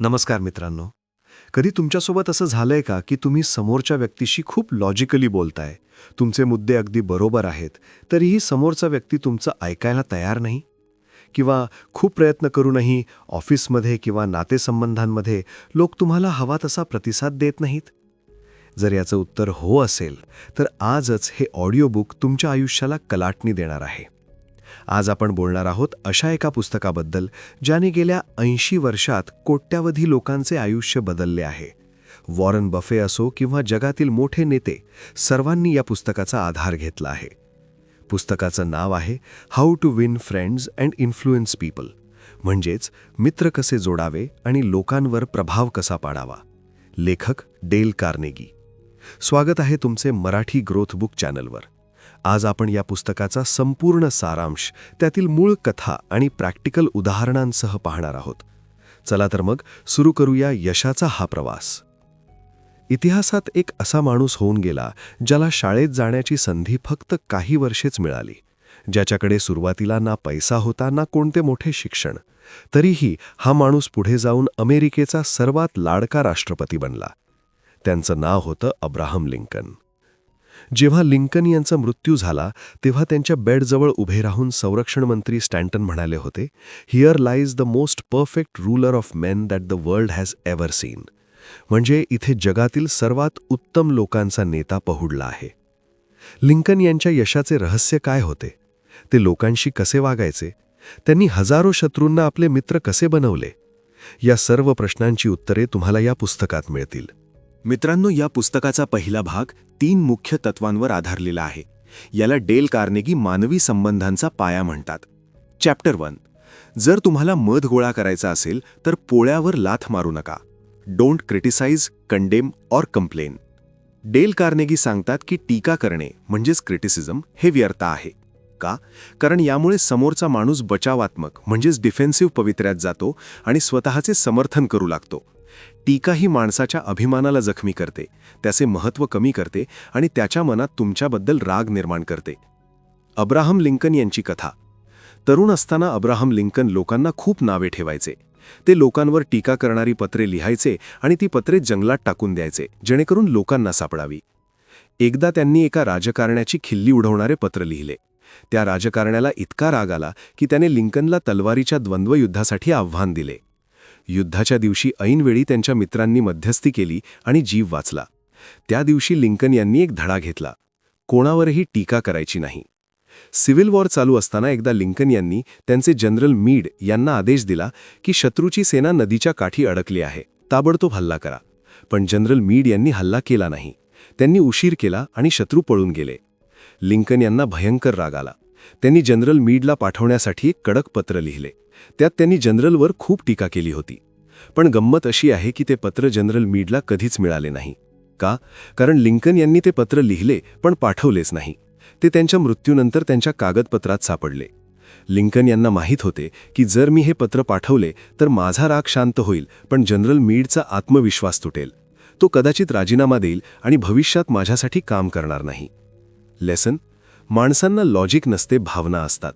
नमस्कार मित्रांनो. कधी तुमच्यासोबत असं झालंय का की तुम्ही समोरच्या व्यक्तीशी खूप लॉजिकली बोलताय? तुमचे मुद्दे अगदी बरोबर आहेत तरीही समोरचा व्यक्ती तुमचं ऐकायला तयार नाही? किंवा खूप प्रयत्न करूनही ऑफिसमध्ये किंवा नातेसंबंधांमध्ये लोक तुम्हाला हवा तसा प्रतिसाद देत नाहीत? जर याचं उत्तर हो असेल तर आजच हे ऑडिओ बुक तुमच्या आयुष्याला कलाटणी देणार आहे. आज आपण बोलणार आहोत अशा एका पुस्तकाबद्दल ज्याने गेल्या ऐंशी वर्षात कोट्यावधी लोकांचे आयुष्य बदलले आहे. वॉरन बफे असो किंवा जगातील मोठे नेते सर्वांनी या पुस्तकाचा आधार घेतला आहे. पुस्तकाचं नाव आहे how to win friends and influence people म्हणजेच मित्र कसे जोडावे आणि लोकांवर प्रभाव कसा पाडावा. लेखक डेल कार्नेगी. स्वागत आहे तुमचे मराठी ग्रोथ बुक चॅनलवर. आज आपण या पुस्तकाचा संपूर्ण सारांश त्यातील मूळ कथा आणि प्रॅक्टिकल उदाहरणांसह पाहणार आहोत. चला तर मग सुरू करूया यशाचा हा प्रवास. इतिहासात एक असा माणूस होऊन गेला ज्याला शाळेत जाण्याची संधी फक्त काही वर्षेच मिळाली. ज्याच्याकडे सुरुवातीला ना पैसा होता ना कोणते मोठे शिक्षण. तरीही हा माणूस पुढे जाऊन अमेरिकेचा सर्वात लाडका राष्ट्रपती बनला. त्यांचं नाव होतं अब्राहम लिंकन. जेव्हा लिंकन यांचा मृत्यू झाला तेव्हा त्यांच्या बेडजवळ उभे राहून संरक्षण मंत्री स्टँटन म्हणाले होते here lies the most perfect ruler of men that the world has ever seen. म्हणजे इथे जगातील सर्वात उत्तम लोकांचा नेता पहुडला आहे. लिंकन यांच्या यशाचे रहस्य काय होते? ते लोकांशी कसे वागायचे? त्यांनी हजारो शत्रूंना आपले मित्र कसे बनवले? या सर्व प्रश्नांची उत्तरे तुम्हाला या पुस्तकात मिळतील. मित्रांनो या पुस्तकाचा पहिला भाग तीन मुख्य तत्वांवर आधारलेला आहे. याला डेल कार्नेगी मानवी संबंधांचा पाया म्हणतात. चॅप्टर वन जर तुम्हाला मध गोळा करायचा असेल तर पोळ्यावर लाथ मारू नका. Don't criticise condemn or complain Dale Carnegie सांगतात की टीका करणे म्हणजेच क्रिटिसिझम हे व्यर्थ आहे. का? कारण यामुळे समोरचा माणूस बचावात्मक म्हणजेच डिफेन्सिव्ह पवित्र्यात जातो आणि स्वतःचे समर्थन करू लागतो. टीका ही माणसाच्या अभिमानाला जखमी करते त्याचे महत्त्व कमी करते आणि त्याच्या मनात तुमच्याबद्दल राग निर्माण करते. अब्राहम लिंकन यांची कथा. तरुण असताना अब्राहम लिंकन लोकांना खूप नावे ठेवायचे. ते लोकांवर टीका करणारी पत्रे लिहायचे आणि ती पत्रे जंगलात टाकून द्यायचे जेणेकरून लोकांना सापडावी. एकदा त्यांनी एका राजकारण्याची खिल्ली उडवणारे पत्र लिहिले. त्या राजकारण्याला इतका राग आला की त्याने लिंकनला तलवारीच्या द्वंद्वयुद्धासाठी आव्हान दिले. युद्धाच्या दिवशी ऐनवेळी त्यांच्या मित्रांनी मध्यस्थी केली आणि जीव वाचला. त्या दिवशी लिंकन यांनी एक धडा घेतला. कोणावरही टीका करायची नाही. सिव्हिल वॉर चालू असताना एकदा लिंकन यांनी त्यांचे जनरल मीड यांना आदेश दिला की शत्रूची सेना नदीच्या काठी अडकली आहे. ताबडतोब हल्ला करा. पण जनरल मीड यांनी हल्ला केला नाही. त्यांनी उशीर केला आणि शत्रू पळून गेले. लिंकन यांना भयंकर राग आला. त्यांनी जनरल मीडला पाठवण्यासाठी एक कडक पत्र लिहिले. त्यात त्यांनी जनरलवर खूप टीका केली होती. पण गंमत अशी आहे की ते पत्र जनरल मीडला कधीच मिळाले नाही. का? कारण लिंकन यांनी ते पत्र लिहिले पण पाठवलेच नाही. ते त्यांच्या मृत्यूनंतर त्यांच्या कागदपत्रात सापडले. लिंकन यांना माहीत होते की जर मी हे पत्र पाठवले तर माझा राग शांत होईल पण जनरल मीडचा आत्मविश्वास तुटेल. तो कदाचित राजीनामा देईल आणि भविष्यात माझ्यासाठी काम करणार नाही. लेसन. माणसांना लॉजिक नसते भावना असतात.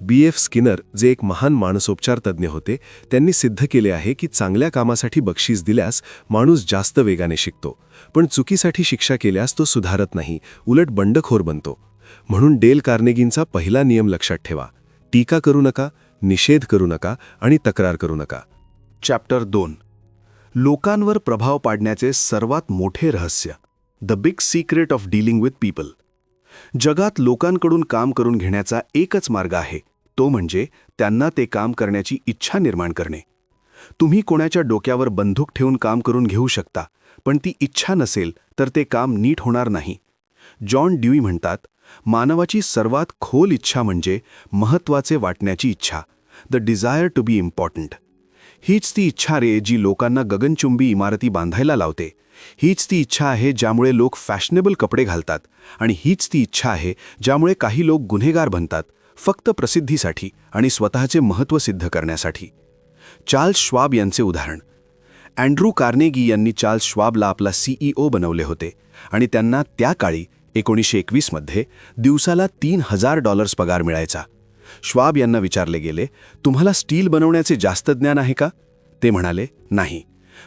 बी. एफ. स्किनर जे एक महान मानसोपचार तज्ज्ञ होते त्यांनी सिद्ध केले आहे की चांगल्या कामासाठी बक्षीस दिल्यास माणूस जास्त वेगाने शिकतो. पण चुकीसाठी शिक्षा केल्यास तो सुधारत नाही उलट बंडखोर बनतो. म्हणून डेल कार्नेगींचा पहिला नियम लक्षात ठेवा. टीका करू नका निषेध करू नका आणि तक्रार करू नका. चॅप्टर दोन. लोकांवर प्रभाव पाडण्याचे सर्वात मोठे रहस्य. The big secret of dealing with people जगात लोकांकडून काम करून घेण्याचा एकच मार्ग आहे. तो म्हणजे त्यांना ते काम करण्याची इच्छा निर्माण करणे. तुम्ही कोणाच्या डोक्यावर बंदूक ठेवून काम करून घेऊ शकता पण ती इच्छा नसेल तर ते काम नीट होणार नाही. जॉन ड्यूई म्हणतात मानवाची सर्वात खोल इच्छा म्हणजे महत्त्वाचे वाटण्याची इच्छा the desire to be important हीच ती इच्छा रे जी लोकांना गगनचुंबी इमारती बांधायला लावते. हीच ती इच्छा आहे ज्यामुळे लोक फॅशनेबल कपडे घालतात आणि हीच ती इच्छा आहे ज्यामुळे काही लोक गुन्हेगार बनतात फक्त प्रसिद्धीसाठी आणि स्वतःचे महत्त्व सिद्ध करण्यासाठी. चार्ल्स श्वाब यांचे उदाहरण. अँड्रू कार्नेगी यांनी चार्ल्स श्वाबला आपला सीईओ बनवले होते आणि त्यांना त्या काळी एकोणीसशे एकवीसमध्ये दिवसाला तीन हजार डॉलर्स पगार मिळायचा. श्वाब यांना विचारले गेले तुम्हाला स्टील बनवण्याचे जास्त ज्ञान आहे का? ते म्हणाले नाही.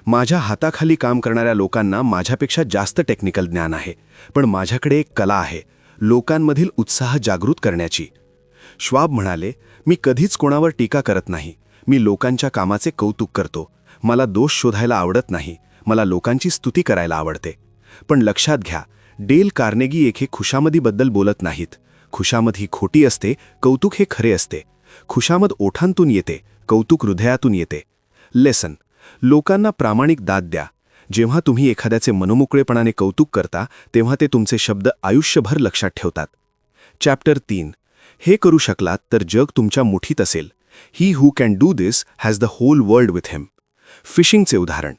माझ्या हाताखाली काम करणाऱ्या लोकांना माझ्यापेक्षा जास्त टेक्निकल ज्ञान आहे पण माझ्याकडे एक कला आहे लोकांमधील उत्साह जागृत करण्याची. श्वाब म्हणाले मी कधीच कोणावर टीका करत नाही. मी लोकांच्या कामाचे कौतुक करतो. मला दोष शोधायला आवडत नाही. मला लोकांची स्तुती करायला आवडते. पण लक्षात घ्या डेल कार्नेगी एके खुशामदीबद्दल बोलत नाहीत. खुशामद ही खोटी असते कौतुक हे खरे असते. खुशामद ओठांतून येते कौतुक हृदयातून येते. लेसन लोकांना प्रामाणिक दाद द्या. जेव्हा तुम्ही एखाद्याचे मनमोकळेपणाने कौतुक करता तेव्हा ते तुमचे शब्द आयुष्यभर लक्षात ठेवतात. चॅप्टर तीन. हे करू शकलात तर जग तुमच्या मुठीत असेल. He who can do this has the whole world with him फिशिंगचे उदाहरण.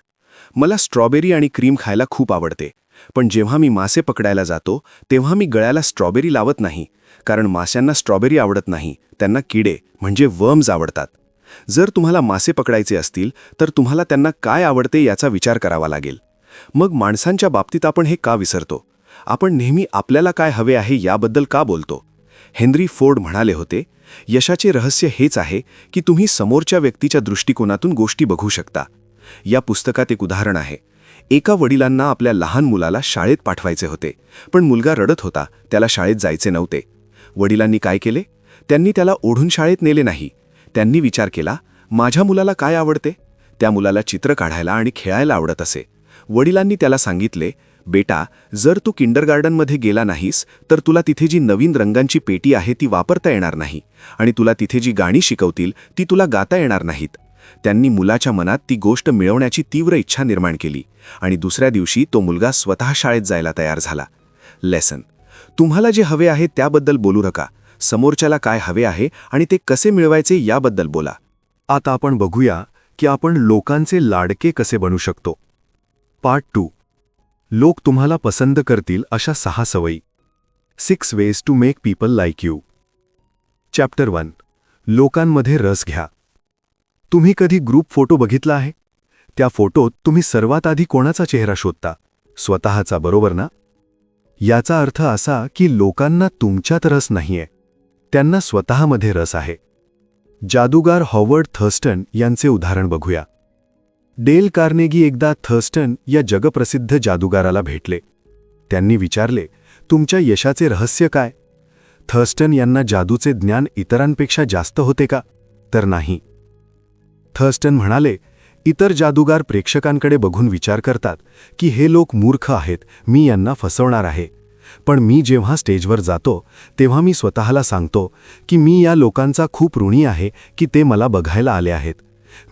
मला स्ट्रॉबेरी आणि क्रीम खायला खूप आवडते. पण जेव्हा मी मासे पकडायला जातो तेव्हा मी गळ्याला स्ट्रॉबेरी लावत नाही. कारण माश्यांना स्ट्रॉबेरी आवडत नाही. त्यांना किडे म्हणजे वर्म्स आवडतात. जर तुम्हाला मासे पकडायचे असतील तर तुम्हाला त्यांना काय आवडते याचा विचार करावा लागेल. मग माणसांच्या बाबतीत आपण हे का विसरतो? आपण नेहमी आपल्याला काय हवे आहे याबद्दल का बोलतो? हेनरी फोर्ड म्हणाले होते यशाचे रहस्य हेच आहे की तुम्ही समोरच्या व्यक्तीच्या दृष्टिकोनातून गोष्टी बघू शकता. या पुस्तकात एक उदाहरण आहे. एका वडिलांना आपल्या लहान मुलाला शाळेत पाठवायचे होते पण मुलगा रडत होता त्याला शाळेत जायचे नव्हते. वडिलांनी काय केले? त्यांनी त्याला ओढून शाळेत नेले नाही. त्यांनी विचार केला माझ्या मुलाला काय आवडते त्या मुलाला चित्र काढायला आणि खेळायला आवडत असे. वडिलांनी त्याला सांगितले बेटा जर तू किंडरगार्डनमध्ये गेला नाहीस तर तुला तिथे जी नवीन रंगांची पेटी आहे ती वापरता येणार नाही आणि तुला तिथे जी गाणी शिकवतील ती तुला गाता येणार नाहीत त्यांनी मुलाच्या मनात ती गोष्ट मिळवण्याची तीव्र इच्छा निर्माण केली आणि दुसऱ्या दिवशी तो मुलगा स्वतः शाळेत जायला तयार झाला. लेसन. तुम्हाला जे हवे आहे त्याबद्दल बोलू नका. समोरच्याला काय हवे आहे आणि ते कसे मिळवायचे याबद्दल बोला. आता आपण बघूया की आपण लोकांचे लाडके कसे बनू शकतो. Part two. लोक तुम्हाला पसंत करतील अशा सहा सवयी. Six ways to make people like you. Chapter one. लोकांमध्ये रस घ्या. तुम्ही कधी ग्रुप फोटो बघितला आहे? त्या फोटोत तुम्ही सर्वात आधी कोणाचा चेहरा शोधता? स्वतःचा बरोबर ना? याचा अर्थ असा की लोकांना तुमच्यात रस नाहीये. त्यांना स्वतःमध्ये रस आहे. जादूगार हॉवर्ड थर्स्टन यांचे उदाहरण बघूया. डेल कार्नेगी एकदा थर्स्टन या जगप्रसिद्ध जादूगाराला भेटले. त्यांनी विचारले तुमच्या यशाचे रहस्य काय? थर्स्टन यांना जादूचे ज्ञान इतरांपेक्षा जास्त होते का? तर नाही. थर्स्टन म्हणाले इतर जादूगार प्रेक्षकांकडे बघून विचार करतात की हे लोक मूर्ख आहेत मी यांना फसवणार आहे. पण मी जेव्हा स्टेजवर जातो तेव्हा मी स्वतःला सांगतो की मी या लोकांचा खूप ऋणी आहे की ते मला बघायला आले आहेत.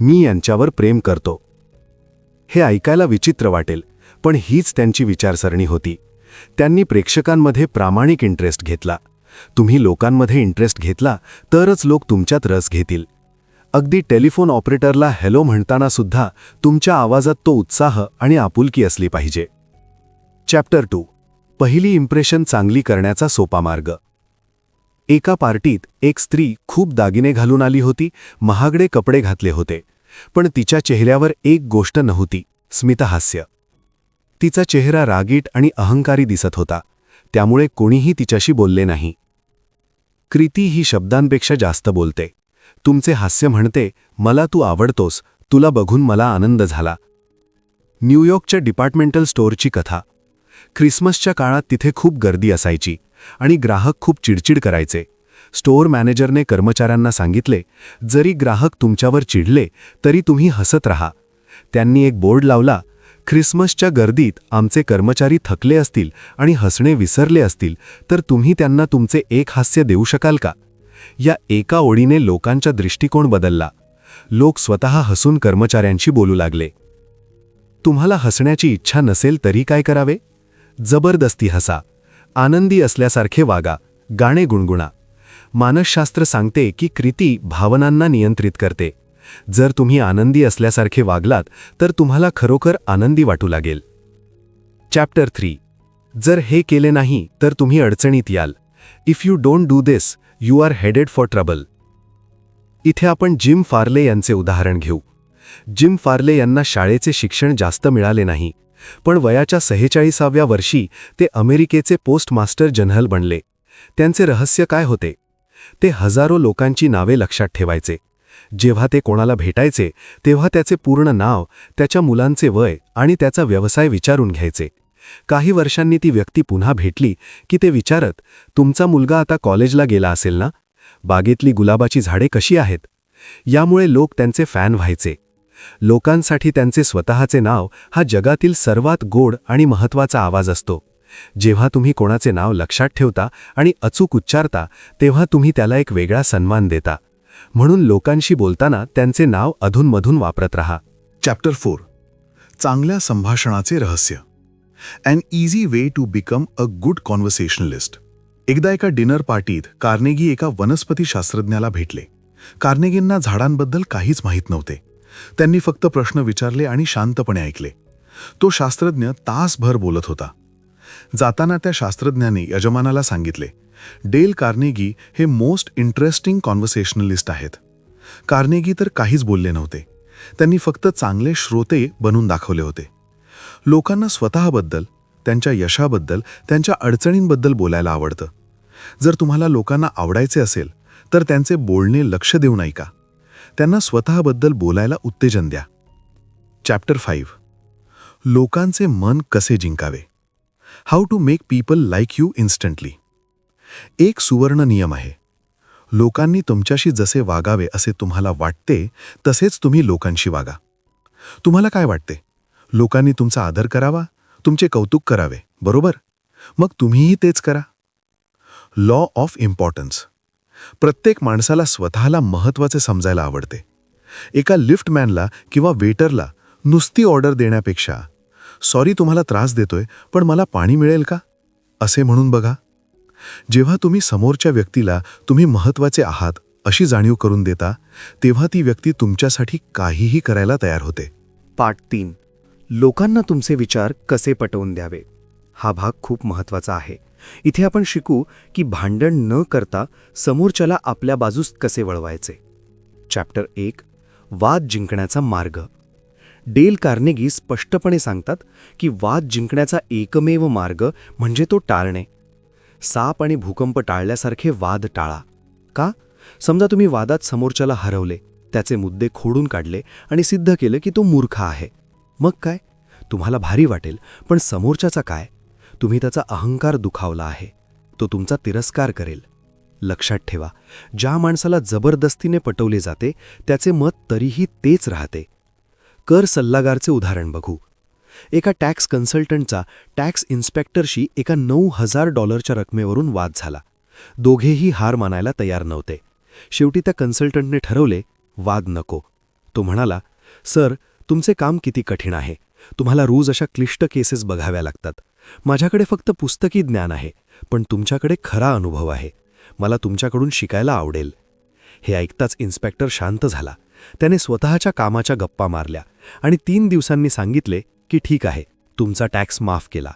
मी यांच्यावर प्रेम करतो. हे ऐकायला विचित्र वाटेल पण हीच त्यांची विचारसरणी होती. त्यांनी प्रेक्षकांमध्ये प्रामाणिक इंटरेस्ट घेतला. तुम्ही लोकांमध्ये इंटरेस्ट घेतला तरच लोक तुमच्यात रस घेतील. अगदी टेलिफोन ऑपरेटरला हॅलो म्हणताना सुद्धा तुमच्या आवाजात तो उत्साह आणि आपुलकी असली पाहिजे. चॅप्टर टू पहिली इम्प्रेशन चांगली करण्याचा सोपा मार्ग. एका पार्टीत एक स्त्री खूप दागिने घालून आली होती महागडे कपडे घातले होते. पण तिच्या चेहऱ्यावर एक गोष्ट नव्हती स्मितहास्य तिचा चेहरा रागीट आणि अहंकारी दिसत होता त्यामुळे कोणीही तिच्याशी बोलले नाही. कृती ही शब्दांपेक्षा जास्त बोलते. तुमचे हास्य म्हणते मला तू आवडतोस तुला बघून मला आनंद झाला. न्यूयॉर्कच्या डिपार्टमेंटल स्टोअरची कथा. ख्रिसमसच्या काळात तिथे खूप गर्दी असायची आणि ग्राहक खूप चिडचिड करायचे. स्टोअर मॅनेजरने कर्मचाऱ्यांना सांगितले जरी ग्राहक तुमच्यावर चिडले तरी तुम्ही हसत राहा. त्यांनी एक बोर्ड लावला ख्रिसमसच्या गर्दीत आमचे कर्मचारी थकले असतील आणि हसणे विसरले असतील तर तुम्ही त्यांना तुमचे एक हास्य देऊ शकाल का? या एका ओळीने लोकांचा दृष्टिकोन बदलला. लोक स्वतः हसून कर्मचाऱ्यांशी बोलू लागले. तुम्हाला हसण्याची इच्छा नसेल तरी काय करावे? जबरदस्ती हसा. आनंदी असल्यासारखे वागा. गाणे गुणगुणा. मानसशास्त्र सांगते की कृती भावनांना नियंत्रित करते. जर तुम्ही आनंदी असल्यासारखे वागलात तर तुम्हाला खरोखर आनंदी वाटू लागेल. चॅप्टर थ्री जर हे केले नाही तर तुम्ही अडचणीत याल. If you don't do this you are headed for trouble इथे आपण जिम फार्ले यांचे उदाहरण घेऊ. जिम फार्ले यांना शाळेचे शिक्षण जास्त मिळाले नाही. पण वयाच्या सहेचाळीसाव्या वर्षी ते अमेरिकेचे पोस्टमास्टर जनरल बनले. त्यांचे रहस्य काय होते? ते हजारो लोकांची नावे लक्षात ठेवायचे. जेव्हा ते कोणाला भेटायचे तेव्हा त्याचे पूर्ण नाव त्याच्या मुलांचे वय आणि त्याचा व्यवसाय विचारून घ्यायचे. काही वर्षांनी ती व्यक्ती पुन्हा भेटली की ते विचारत तुमचा मुलगा आता कॉलेजला गेला असेल ना? बागेतली गुलाबाची झाडे कशी आहेत? यामुळे लोक त्यांचे फॅन व्हायचे. लोकांसाठी त्यांचे स्वतःचे नाव हा जगातील सर्वात गोड आणि महत्त्वाचा आवाज असतो. जेव्हा तुम्ही कोणाचे नाव लक्षात ठेवता आणि अचूक उच्चारता तेव्हा तुम्ही त्याला एक वेगळा सन्मान देता. म्हणून लोकांशी बोलताना त्यांचे नाव अधूनमधून वापरत राहा. चॅप्टर फोर चांगल्या संभाषणाचे रहस्य. An easy way to become a good conversationalist एकदा एका डिनर पार्टीत कार्नेगी एका वनस्पती शास्त्रज्ञाला भेटले. कार्नेगींना झाडांबद्दल काहीच माहीत नव्हते. त्यांनी फक्त प्रश्न विचारले आणि शांतपणे ऐकले. तो शास्त्रज्ञ तासभर बोलत होता. जाताना त्या शास्त्रज्ञाने यजमानाला सांगितले डेल कार्नेगी हे मोस्ट इंटरेस्टिंग कॉन्व्हर्सेशनलिस्ट आहेत. कार्नेगी तर काहीच बोलले नव्हते. त्यांनी फक्त चांगले श्रोते बनून दाखवले होते. लोकांना स्वतःबद्दल त्यांच्या यशाबद्दल त्यांच्या अडचणींबद्दल बोलायला आवडतं. जर तुम्हाला लोकांना आवडायचे असेल तर त्यांचे बोलणे लक्ष देऊ ऐका त्यांना स्वतःबद्दल बोलायला उत्तेजन द्या. चॅप्टर फाईव्ह लोकांचे मन कसे जिंकावे? How to make people like you instantly एक सुवर्ण नियम आहे. लोकांनी तुमच्याशी जसे वागावे असे तुम्हाला वाटते तसेच तुम्ही लोकांशी वागा. तुम्हाला काय वाटते? लोकांनी तुमचा आदर करावा? तुमचे कौतुक करावे बरोबर? मग तुम्हीही तेच करा. लॉ ऑफ इम्पॉर्टन्स प्रत्येक माणसाला स्वतःला महत्त्वाचे समजायला आवडते. एका लिफ्टमॅनला किंवा वेटरला नुसती ऑर्डर देण्यापेक्षा सॉरी तुम्हाला त्रास देतोय पण मला पाणी मिळेल का? असे म्हणून बघा. जेव्हा तुम्ही समोरच्या व्यक्तीला तुम्ही महत्त्वाचे आहात अशी जाणीव करून देता तेव्हा ती व्यक्ती तुमच्यासाठी काहीही करायला तयार होते. पाठ तीन. लोकांना तुमचे विचार कसे पटवून द्यावे? हा भाग खूप महत्त्वाचा आहे. इथे आपण शिकू की भांडण न करता समोरच्याला आपल्या बाजूस कसे वळवायचे. चॅप्टर एक वाद जिंकण्याचा मार्ग. डेल कार्नेगी स्पष्टपणे सांगतात की वाद जिंकण्याचा एकमेव मार्ग म्हणजे तो टाळणे. साप आणि भूकंप टाळल्यासारखे वाद टाळा. का? समजा तुम्ही वादात समोरच्याला हरवले त्याचे मुद्दे खोडून काढले आणि सिद्ध केलं की तो मूर्ख आहे. मग काय? तुम्हाला भारी वाटेल पण समोरच्याचा काय? तुम्ही त्याचा अहंकार दुखावला आहे. तो तुमचा तिरस्कार करेल. लक्षात ठेवा ज्या माणसाला जबरदस्तीने पटवले जाते त्याचे मत तरीही तेच राहते. कर सल्लागारचे उदाहरण बघू. एका टॅक्स कन्सल्टंटचा टॅक्स इन्स्पेक्टरशी एका नऊ हजार डॉलरच्या रकमेवरून वाद झाला. दोघेही हार मानायला तयार नव्हते. शेवटी त्या कन्सल्टंटने ठरवले वाद नको. तो म्हणाला सर तुमचे काम किती कठीण आहे. तुम्हाला रोज अशा क्लिष्ट केसेस बघाव्या लागतात. माझ्याकडे फक्त पुस्तकी ज्ञान आहे पण तुमच्याकडे खरा अनुभव आहे. मला तुमच्याकडून शिकायला आवडेल. हे ऐकताच इन्स्पेक्टर शांत झाला. त्याने स्वतःच्या कामाच्या गप्पा मारल्या आणि तीन दिवसांनी सांगितले की ठीक आहे तुमचा टॅक्स माफ केला.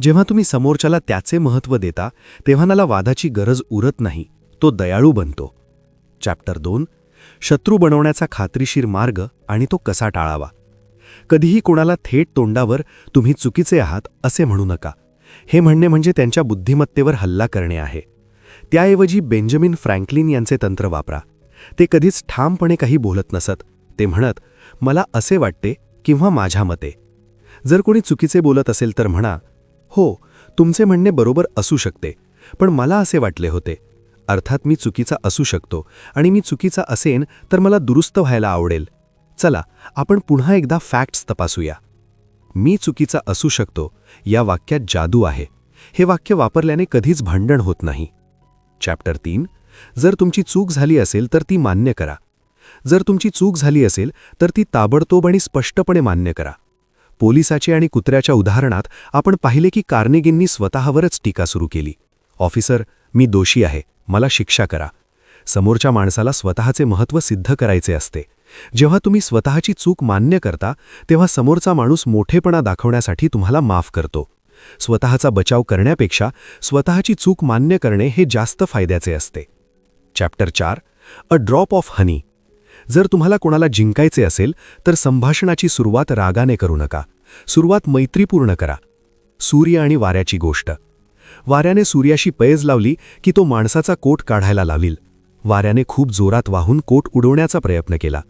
जेव्हा तुम्ही समोरच्याला त्याचे महत्त्व देता तेव्हा मला वादाची गरज उरत नाही. तो दयाळू बनतो. चॅप्टर दोन. शत्रू बनवण्याचा खात्रीशीर मार्ग आणि तो कसा टाळावा? कधीही कोणाला थेट तोंडावर तुम्ही चुकीचे आहात असे म्हणू नका. हे म्हणणे म्हणजे त्यांच्या बुद्धिमत्तेवर हल्ला करणे आहे. त्याऐवजी बेंजामिन फ्रँकलिन यांचे तंत्र वापरा. ते कधीच ठामपणे काही बोलत नसत. ते म्हणत मला असे वाटते किंवा माझ्या मते. जर कोणी चुकीचे बोलत असेल तर म्हणा हो तुमचे म्हणणे बरोबर असू शकते पण मला असे वाटले होते. अर्थात मी चुकीचा असू शकतो आणि मी चुकीचा असेन तर मला दुरुस्त व्हायला आवडेल. चला आपण पुन्हा एकदा फॅक्ट्स तपासूया. मी चुकीचा असू शकतो या वाक्यात जादू आहे. हे वाक्य वापरल्याने कधीच भांडण होत नाही. चॅप्टर तीन. जर तुमची चूक झाली असेल तर ती मान्य करा. जर तुमची चूक झाली असेल तर ती ताबडतोब आणि स्पष्टपणे मान्य करा. पोलिसाचे आणि कुत्र्याच्या उदाहरणात आपण पाहिले की कार्नेगींनी स्वतःवरच टीका सुरू केली. ऑफिसर मी दोषी आहे. मला शिक्षा करा. समोरच्या माणसाला स्वतःचे महत्त्व सिद्ध करायचे असते. जेव्हा तुम्ही स्वतःची चूक मान्य करता तेव्हा समोरचा माणूस मोठेपणा दाखवण्यासाठी तुम्हाला माफ करतो. स्वतःचा बचाव करण्यापेक्षा स्वतःची चूक मान्य करणे हे जास्त फायद्याचे असते. चॅप्टर चार अ ड्रॉप ऑफ हनी जर तुम्हाला कोणाला जिंकायचे असेल तर संभाषणाची सुरुवात रागाने करू नका. सुरुवात मैत्रीपूर्ण करा. सूर्य आणि वाऱ्याची गोष्ट. वाऱ्याने सूर्याशी पैज लावली की तो माणसाचा कोट काढायला लावील. वाऱ्याने खूप जोरात वाहून कोट उडवण्याचा प्रयत्न केला.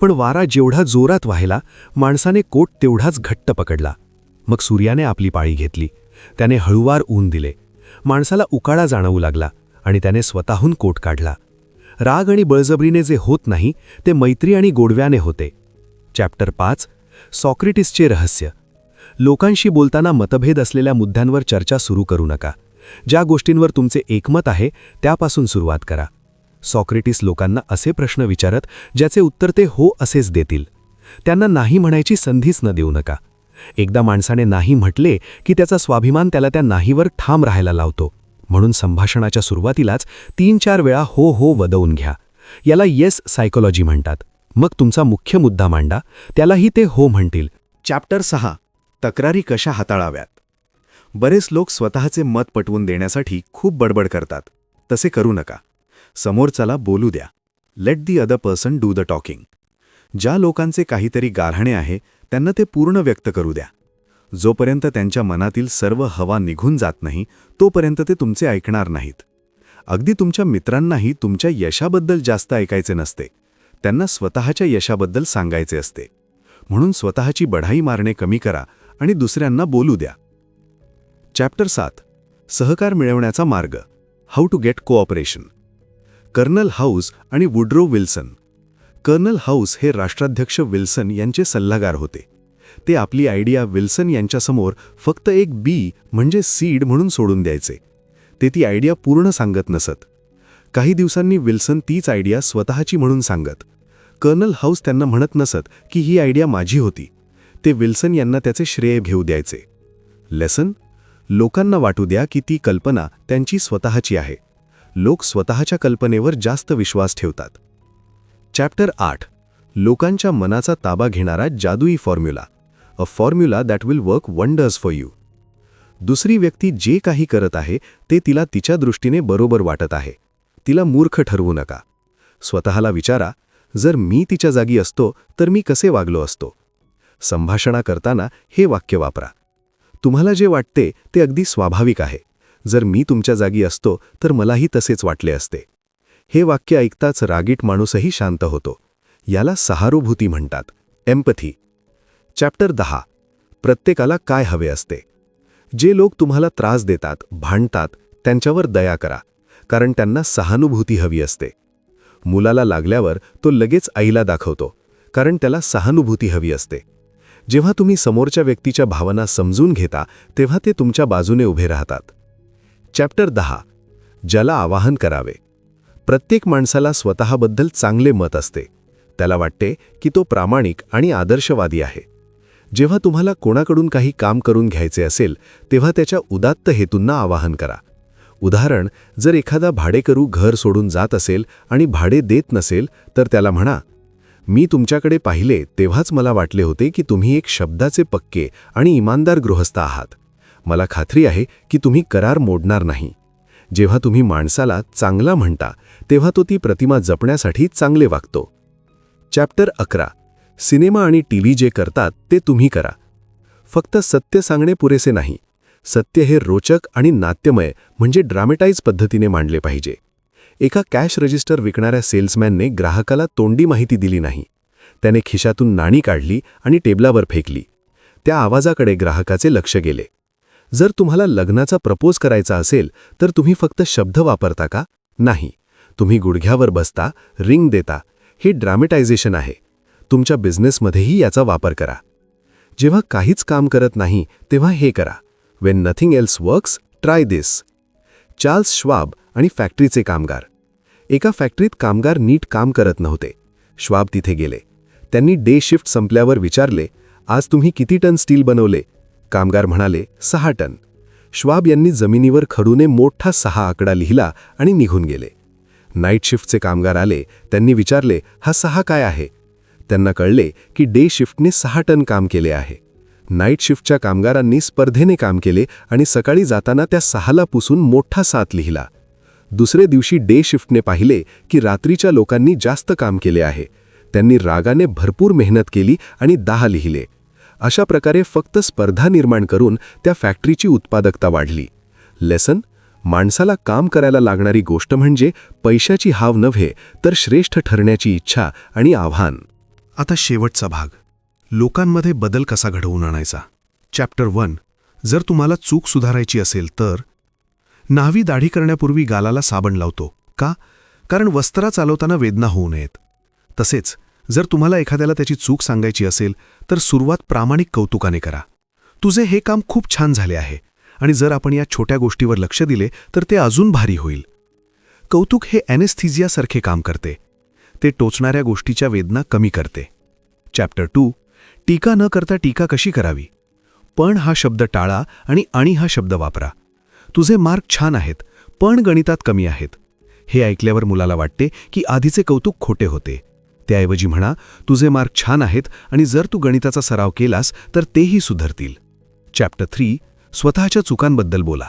पण वारा जेवढा जोरात वाहिला माणसाने कोट तेवढाच घट्ट पकडला. मग सूर्याने आपली पाळी घेतली. त्याने हळुवार ऊन दिले. माणसाला उकाळा जाणवू लागला आणि त्याने स्वतःहून कोट काढला. राग आणि बळजबरीने जे होत नाही ते मैत्री आणि गोडव्याने होते. चॅप्टर पाच. सॉक्रेटिसचे रहस्य. लोकांशी बोलताना मतभेद असलेल्या मुद्द्यांवर चर्चा सुरू करू नका. ज्या गोष्टींवर तुमचे एकमत आहे त्यापासून सुरुवात करा. सॉक्रेटिस लोकांना असे प्रश्न विचारत ज्याचे उत्तर ते हो असेच देतील. त्यांना नाही म्हणायची संधीच न देऊ नका. एकदा माणसाने नाही म्हटले की त्याचा स्वाभिमान त्याला त्या नाहीवर ठाम राहायला लावतो. म्हणून संभाषणाच्या सुरुवातीलाच तीन चार वेळा हो हो वदवून घ्या. याला येस सायकोलॉजी म्हणतात. मग तुमचा मुख्य मुद्दा मांडा. त्यालाही ते हो म्हणतील. चॅप्टर सहा. तक्रारी कशा हाताळाव्यात? बरेच लोक स्वतःचे मत पटवून देण्यासाठी खूप बडबड करतात. तसे करू नका. समोरच्याला बोलू द्या. Let the other person do the talking ज्या लोकांचे काहीतरी गारहाणे आहे त्यांना ते पूर्ण व्यक्त करू द्या. जोपर्यंत त्यांच्या मनातील सर्व हवा निघून जात नाही तोपर्यंत ते तुमचे ऐकणार नाहीत. अगदी तुमच्या मित्रांनाही तुमच्या यशाबद्दल जास्त ऐकायचे नसते. त्यांना स्वतःच्या यशाबद्दल सांगायचे असते. म्हणून स्वतःची बढाई मारणे कमी करा आणि दुसऱ्यांना बोलू द्या. चॅप्टर सात. सहकार मिळवण्याचा मार्ग. How to get cooperation Colonel House आणि वुड्रो विल्सन. कर्नल हाऊस हे राष्ट्राध्यक्ष विल्सन यांचे सल्लागार होते. ते आपली आयडिया विल्सन यांच्यासमोर फक्त एक बी म्हणजे सीड म्हणून सोडून द्यायचे. ते ती आयडिया पूर्ण सांगत नसत. काही दिवसांनी विल्सन तीच आयडिया स्वतःची म्हणून सांगत. कर्नल हाऊस त्यांना म्हणत नसत की ही आयडिया माझी होती. ते विल्सन यांना त्याचे श्रेय घेऊ द्यायचे. लेसन? लोकांना वाटू द्या की ती कल्पना त्यांची स्वतःची आहे. लोक स्वतःच्या कल्पनेवर जास्त विश्वास ठेवतात. चॅप्टर आठ. लोकांच्या मनाचा ताबा घेणारा जादुई formula a formula that will work wonders for you दुसरी व्यक्ती जे काही करत आहे ते तिला तिच्या दृष्टीने बरोबर वाटत आहे. तिला मूर्ख ठरवू नका. स्वतःला विचारा जर मी तिच्या जागी असतो तर मी कसे वागलो असतो? संभाषणा करताना हे वाक्य वापरा. तुम्हाला जे वाटते ते अगदी स्वाभाविक आहे. जर मी तुमच्या जागी असतो तर मलाही तसेच वाटले असते. हे वाक्य ऐकताच रागीट माणूसही शांत होतो. याला सहानुभूती म्हणतात. एम्पथी. चॅप्टर दहा. प्रत्येकाला काय हवे असते? जे लोक तुम्हाला त्रास देतात भांडतात त्यांच्यावर दया करा कारण त्यांना सहानुभूती हवी असते. मुलाला लागल्यावर तो लगेच आईला दाखवतो कारण त्याला सहानुभूती हवी असते. जेव्हा तुम्ही समोरच्या व्यक्तीच्या भावना समजून घेता तेव्हा ते तुमच्या बाजूने उभे राहतात. चॅप्टर दहा. ज्याला आवाहन करावे. प्रत्येक माणसाला स्वतःबद्दल चांगले मत असते. त्याला वाटते की तो प्रामाणिक आणि आदर्शवादी आहे. जेव्हा तुम्हाला कोणाकडून काही काम करून घ्यायचे असेल तेव्हा त्याच्या उदात्त हेतूंना आवाहन करा. उदाहरण जर एखादा भाडेकरू घर सोडून जात असेल आणि भाडे देत नसेल तर त्याला म्हणा मी तुमच्याकडे पाहिले तेव्हाच मला वाटले होते की तुम्ही एक शब्दाचे पक्के आणि इमानदार गृहस्थ आहात. मला खात्री आहे की तुम्ही करार मोडणार नाही. जेव्हा तुम्ही माणसाला चांगला म्हणता तेव्हा तो ती प्रतिमा जपण्यासाठी चांगले वागतो. चॅप्टर अकरा. सिनेमा आणि टीव्ही जे करतात ते तुम्ही करा. फक्त सत्य सांगणे पुरेसे नाही. सत्य हे रोचक आणि नाट्यमय म्हणजे ड्रामेटाईज पद्धतीने मांडले पाहिजे. एका कॅश रजिस्टर विकणाऱ्या सेल्समॅनने ग्राहकाला तोंडी माहिती दिली नाही. त्याने खिशातून नाणी काढली आणि टेबलावर फेकली. त्या आवाजाकडे ग्राहकाचे लक्ष गेले. जर तुम्हाला लग्नाचा प्रपोज करायचा असेल तर तुम्ही फक्त शब्द वापरता का? नाही. तुम्ही गुडघ्यावर बसता रिंग देता हे ड्रामेटायझेशन आहे. तुमच्या बिझनेसमध्येही याचा वापर करा. जेव्हा काहीच काम करत नाही तेव्हा हे करा. When nothing else works try this Charles Schwab आणि फॅक्टरीचे कामगार. एका फॅक्टरीत कामगार नीट काम करत नव्हते. श्वाब तिथे गेले. त्यांनी डे शिफ्ट संपल्यावर विचारले आज तुम्ही किती टन स्टील बनवले? कामगार म्हणाले सहा टन. श्वाब यांनी जमिनीवर खडूने मोठा सहा आकडा लिहिला आणि निघून गेले. नाईट शिफ्टचे कामगार आले त्यांनी विचारले हा सहा काय आहे? त्यांना कळले की डे शिफ्टने सहा टन काम केले आहे. नाईट शिफ्टच्या कामगारांनी स्पर्धेने काम केले आणि सकाळी जाताना त्या सहाला पुसून मोठा सात लिहिला. दुसरे दिवशी डे शिफ्टने पाहिले की रात्रीच्या लोकांनी जास्त काम केले आहे. त्यांनी रागाने भरपूर मेहनत केली आणि दहा लिहिले. अशा प्रकारे फक्त स्पर्धा निर्माण करून त्या फॅक्टरीची उत्पादकता वाढली. लेसन माणसाला काम करायला लागणारी गोष्ट म्हणजे पैशाची हाव नव्हे तर श्रेष्ठ ठरण्याची इच्छा आणि आव्हान. आता शेवटचा भाग. लोकांमध्ये बदल कसा घडवून आणायचा? चॅप्टर वन जर तुम्हाला चूक सुधारायची असेल तर? न्हावी दाढी करण्यापूर्वी गालाला साबण लावतो का? कारण वस्त्रा चालवताना वेदना होऊ नयेत. तसेच जर तुम्हाला एखाद्याला त्याची चूक सांगायची असेल तर सुरुवात प्रामाणिक कौतुकाने करा. तुझे हे काम खूप छान झाले आहे आणि जर आपण या छोट्या गोष्टीवर लक्ष दिले तर ते अजून भारी होईल. कौतुक हे ॲनेस्थिझियासारखे काम करते. ते टोचणाऱ्या गोष्टीच्या वेदना कमी करते. चॅप्टर टू टीका न करता टीका कशी करावी? पण हा शब्द टाळा आणि आणि हा शब्द वापरा. तुझे मार्क छान आहेत पण गणितात कमी आहेत. हे ऐकल्यावर मुलाला वाटते की आधीचे कौतुक खोटे होते. त्याऐवजी म्हणा तुझे मार्क छान आहेत आणि जर तू गणिताचा सराव केलास तर तेही सुधारतील. चॅप्टर थ्री स्वतःच्या चुकांबद्दल बोला.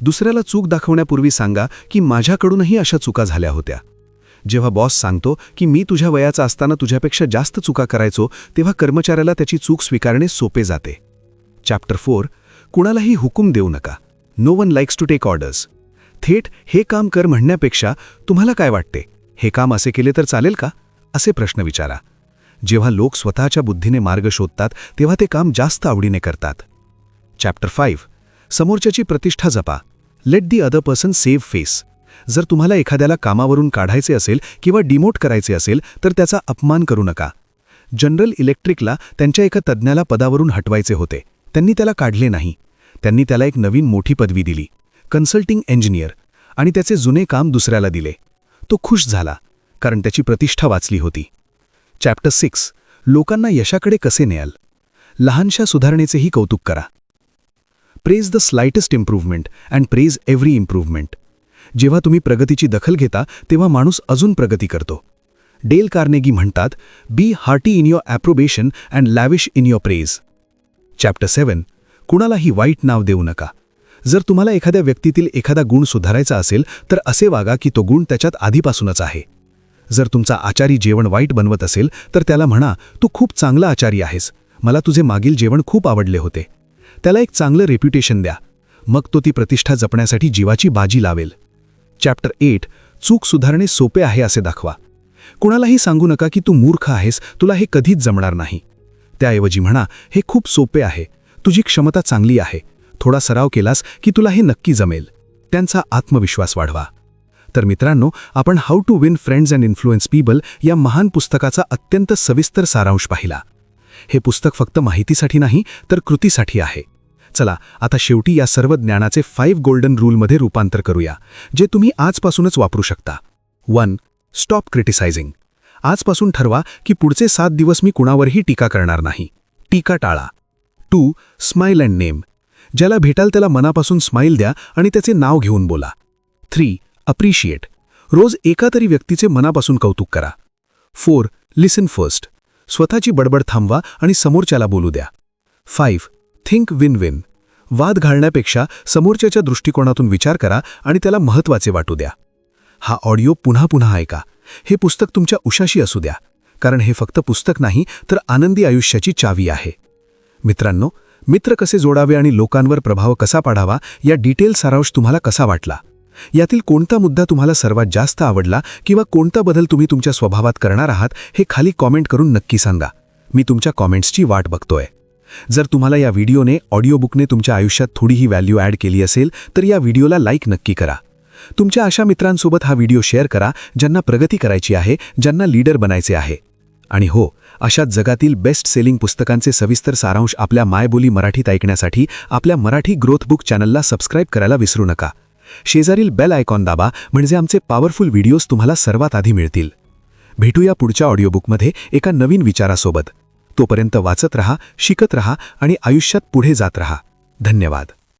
दुसऱ्याला चूक दाखवण्यापूर्वी सांगा की माझ्याकडूनही अशा चुका झाल्या होत्या. जेव्हा बॉस सांगतो की मी तुझ्या वयाचा असताना तुझ्यापेक्षा जास्त चुका करायचो तेव्हा कर्मचाऱ्याला त्याची चूक स्वीकारणे सोपे जाते. चॅप्टर फोर कुणालाही हुकूम देऊ नका. No one likes to take orders थेट हे काम कर म्हणण्यापेक्षा तुम्हाला काय वाटते? हे काम असे केले तर चालेल का? असे प्रश्न विचारा. जेव्हा लोक स्वतःच्या बुद्धीने मार्ग शोधतात तेव्हा ते काम जास्त आवडीने करतात. चॅप्टर फाईव्ह समोरच्याची प्रतिष्ठा जपा. Let the other person save face जर तुम्हाला एखाद्याला कामावरून काढायचे असेल किंवा डिमोट करायचे असेल तर त्याचा अपमान करू नका. जनरल इलेक्ट्रिकला त्यांच्या एका तज्ज्ञाला पदावरून हटवायचे होते. त्यांनी त्याला काढले नाही. त्यांनी त्याला एक नवीन मोठी पदवी दिली. कन्सल्टिंग इंजिनियर आणि त्याचे जुने काम दुसऱ्याला दिले. तो खुश झाला. कारण त्याची प्रतिष्ठा वाचली होती. चॅप्टर सिक्स लोकांना यशाकडे कसे नेयाल? लहानशा सुधारणेचेही कौतुक करा. Praise the slightest improvement and praise every improvement जेव्हा तुम्ही प्रगतीची दखल घेता तेव्हा माणूस अजून प्रगती करतो. डेल कार्नेगी म्हणतात be hearty in your approbation and lavish in your praise chapter seven कुणालाही वाईट नाव देऊ नका. जर तुम्हाला एखाद्या व्यक्तीतील एखादा गुण सुधारायचा असेल तर असे वागा की तो गुण त्याच्यात आधीपासूनच आहे. जर तुमचा आचारी जेवण वाईट बनवत असेल तर त्याला म्हणा तू खूप चांगला आचारी आहेस. मला तुझे मागील जेवण खूप आवडले होते. त्याला एक चांगलं रेप्युटेशन द्या. मग तो ती प्रतिष्ठा जपण्यासाठी जीवाची बाजी लावेल. चॅप्टर एट चूक सुधारणे सोपे आहे असे दाखवा. कुणालाही सांगू नका की तू मूर्ख आहेस तुला हे कधीच जमणार नाही. त्याऐवजी म्हणा हे खूप सोपे आहे. तुझी क्षमता चांगली आहे. थोडा सराव केलास की तुला हे नक्की जमेल. त्यांचा आत्मविश्वास वाढवा. तर मित्रांनो आपण how to win friends and influence people या महान पुस्तकाचा अत्यंत सविस्तर सारांश पाहिला. हे पुस्तक फक्त माहितीसाठी नाही तर कृतीसाठी आहे. चला आता शेवटी या सर्व ज्ञानाचे फाईव्ह गोल्डन रूलमध्ये रूपांतर करूया जे तुम्ही आजपासूनच वापरू शकता. वन स्टॉप क्रिटिसायझिंग आजपासून ठरवा की पुढचे सात दिवस मी कुणावरही टीका करणार नाही. टीका टाळा. टू स्माईल अँड नेम ज्याला भेटाल त्याला मनापासून स्माईल द्या आणि त्याचे नाव घेऊन बोला. थ्री अप्रिशिएट रोज एका तरी व्यक्तीचे मनापासून कौतुक करा. फोर लिसन फर्स्ट स्वतःची बडबड थांबवा आणि समोरच्याला बोलू द्या. फाईव्ह थिंक विन विन वाद घालण्यापेक्षा समोरच्याच्या दृष्टिकोनातून विचार करा आणि त्याला महत्त्वाचे वाटू द्या. हा ऑडिओ पुन्हा पुन्हा ऐका. हे पुस्तक तुमच्या उशाशी असू द्या. कारण हे फक्त पुस्तक नाही तर आनंदी आयुष्याची चावी आहे. मित्रांनो मित्र कसे जोडावे आणि लोकांवर प्रभाव कसा पाडावा या डिटेल सारांश तुम्हाला कसा वाटला? यातील कोणता मुद्दा तुम्हाला सर्वात जास्त आवडला किंवा कोणता बदल तुम्ही तुमच्या स्वभावात करणार आहात हे खाली कॉमेंट करून नक्की सांगा. मी तुमच्या कॉमेंट्सची वाट बघतोय. जर तुम्हाला या व्हिडिओने ऑडिओबुकने तुमच्या आयुष्यात थोडीही व्हॅल्यू ॲड केली असेल तर या व्हिडिओला लाईक नक्की करा. तुमच्या अशा मित्रांसोबत हा व्हिडिओ शेअर करा ज्यांना प्रगती करायची आहे ज्यांना लीडर बनायचे आहे. आणि हो अशाच जगातील बेस्ट सेलिंग पुस्तकांचे सविस्तर सारांश आपल्या मायबोली मराठीत ऐकण्यासाठी आपल्या मराठी ग्रोथ बुक चॅनलला सबस्क्राईब करायला विसरू नका. शेजारील बेल आयकॉन दाबा म्हणजे आमचे पॉवरफुल व्हिडिओज तुम्हाला सर्वात आधी मिळतील. भेटूया पुढच्या ऑडिओबुकमध्ये एका नवीन विचारासोबत. तोपर्यंत वाचत रहा शिकत रहा आणि आयुष्यात पुढे जात रहा. धन्यवाद.